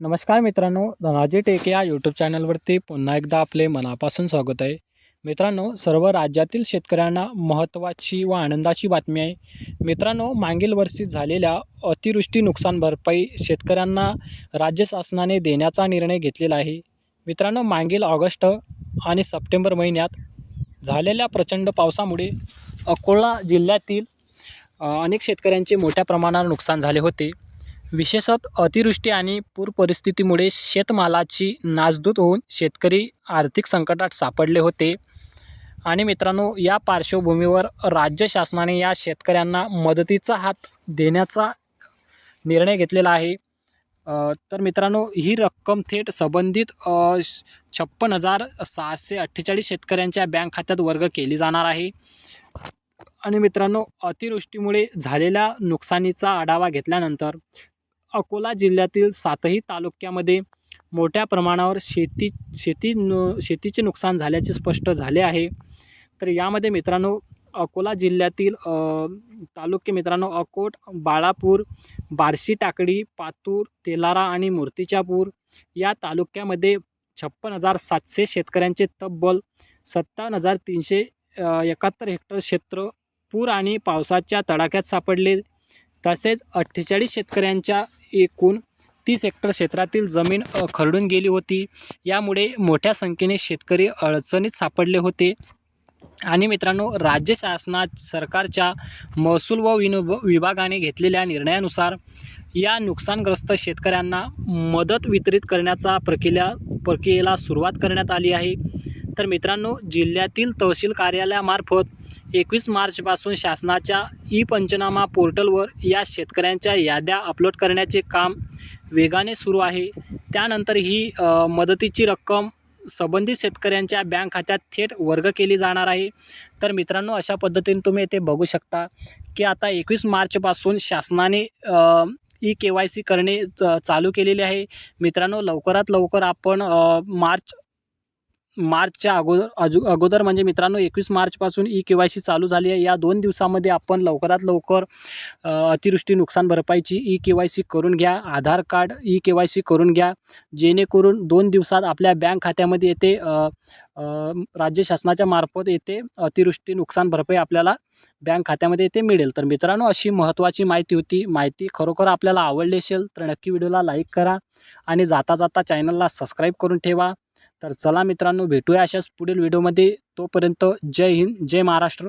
नमस्कार मित्रांनो धनाजी टेक या यूट्यूब चॅनलवरती पुन्हा एकदा आपले मनापासून स्वागत आहे. मित्रांनो सर्व राज्यातील शेतकऱ्यांना महत्त्वाची व आनंदाची बातमी आहे. मित्रांनो मागील वर्षी झालेल्या अतिवृष्टी नुकसान भरपाई शेतकऱ्यांना राज्य शासनाने देण्याचा निर्णय घेतलेला आहे. मित्रांनो मागील ऑगस्ट आणि सप्टेंबर महिन्यात झालेल्या प्रचंड पावसामुळे अकोला जिल्ह्यातील अनेक शेतकऱ्यांचे मोठ्या प्रमाणावर नुकसान झाले होते. विशेषत अतिवृष्टी आणि पूर परिस्थितीमुळे शेतमालाची नासधूत होऊन शेतकरी आर्थिक संकटात सापडले होते. आणि मित्रांनो या पार्श्वभूमीवर राज्य शासनाने या शेतकऱ्यांना मदतीचा हात देण्याचा निर्णय घेतलेला आहे. तर मित्रांनो ही रक्कम थेट संबंधित श- छप्पन हजार सहाशे अठ्ठेचाळीस शेतकऱ्यांच्या बँक खात्यात वर्ग केली जाणार आहे. आणि मित्रांनो अतिवृष्टीमुळे झालेल्या नुकसानीचा आढावा घेतल्यानंतर अकोला जिल्ह्यातील सातही तालुक्यामध्ये मोठ्या प्रमाणावर शेती शेती नु शेतीचे नुकसान झाल्याचे स्पष्ट झाले आहे. तर यामध्ये मित्रांनो अकोला जिल्ह्यातील तालुके मित्रांनो अकोट बाळापूर बार्शी टाकडी पातूर तेलारा आणि मूर्तिजापूर या तालुक्यामध्ये छप्पन हजार सातशे शेतकऱ्यांचे तब्बल सत्तावन्न हजार तीनशे एकाहत्तर हेक्टर क्षेत्र पूर आणि पावसाच्या तडाख्यात सापडले. तसेच अठ्ठेचाळीस शेतकऱ्यांच्या एकूण तीस हेक्टर क्षेत्रातील जमीन खरडून गेली होती. यामुळे मोठ्या संख्येने शेतकरी अडचणीत सापडले होते. आणि मित्रांनो राज्य शासनात सरकारच्या महसूल व विनो विभागाने घेतलेल्या निर्णयानुसार या नुकसानग्रस्त शेतकऱ्यांना मदत वितरित करण्याचा प्रक्रिया प्रक्रियेला सुरुवात करण्यात आली आहे. तर मित्रांनो जिल्ह्यातील तहसील कार्यालयामार्फत एकवीस मार्चपासून शासनाच्या ई पंचनामा पोर्टलवर या शेतकऱ्यांच्या याद्या अपलोड करण्याचे काम वेगाने सुरू आहे. त्यानंतर ही मदतीची रक्कम संबंधित शेतकऱ्यांच्या बँक खात्यात थेट वर्ग केली जाणार आहे. तर मित्रांनो अशा पद्धतीने तुम्ही येथे बघू शकता की आता एकवीस मार्चपासून शासनाने ई के वाय सी करणे च चालू केलेले आहे. मित्रांनो लवकरात लवकर आपण मार्च मार्चच्या अगोदर अजू अगोदर म्हणजे मित्रांनो एकवीस मार्चपासून ई के वाय सी चालू झाली आहे. या दोन दिवसामध्ये आपण लवकरात लवकर अतिवृष्टी नुकसान भरपाईची ई के वाय सी करून घ्या Aadhaar card E K Y C करून घ्या. जेणेकरून दोन दिवसात आपल्या बँक खात्यामध्ये येते राज्य शासनाच्या मार्फत येते अतिवृष्टी नुकसान भरपाई आपल्याला बँक खात्यामध्ये येते मिळेल. तर मित्रांनो अशी महत्त्वाची माहिती होती. माहिती खरोखर आपल्याला आवडली असेल तर नक्की व्हिडिओला लाईक करा आणि जाता जाता चॅनलला सबस्क्राईब करून ठेवा. तर चला मित्रांनो भेटूया अशाच पुढील व्हिडिओमध्ये तोपर्यंत जय हिंद जय महाराष्ट्र.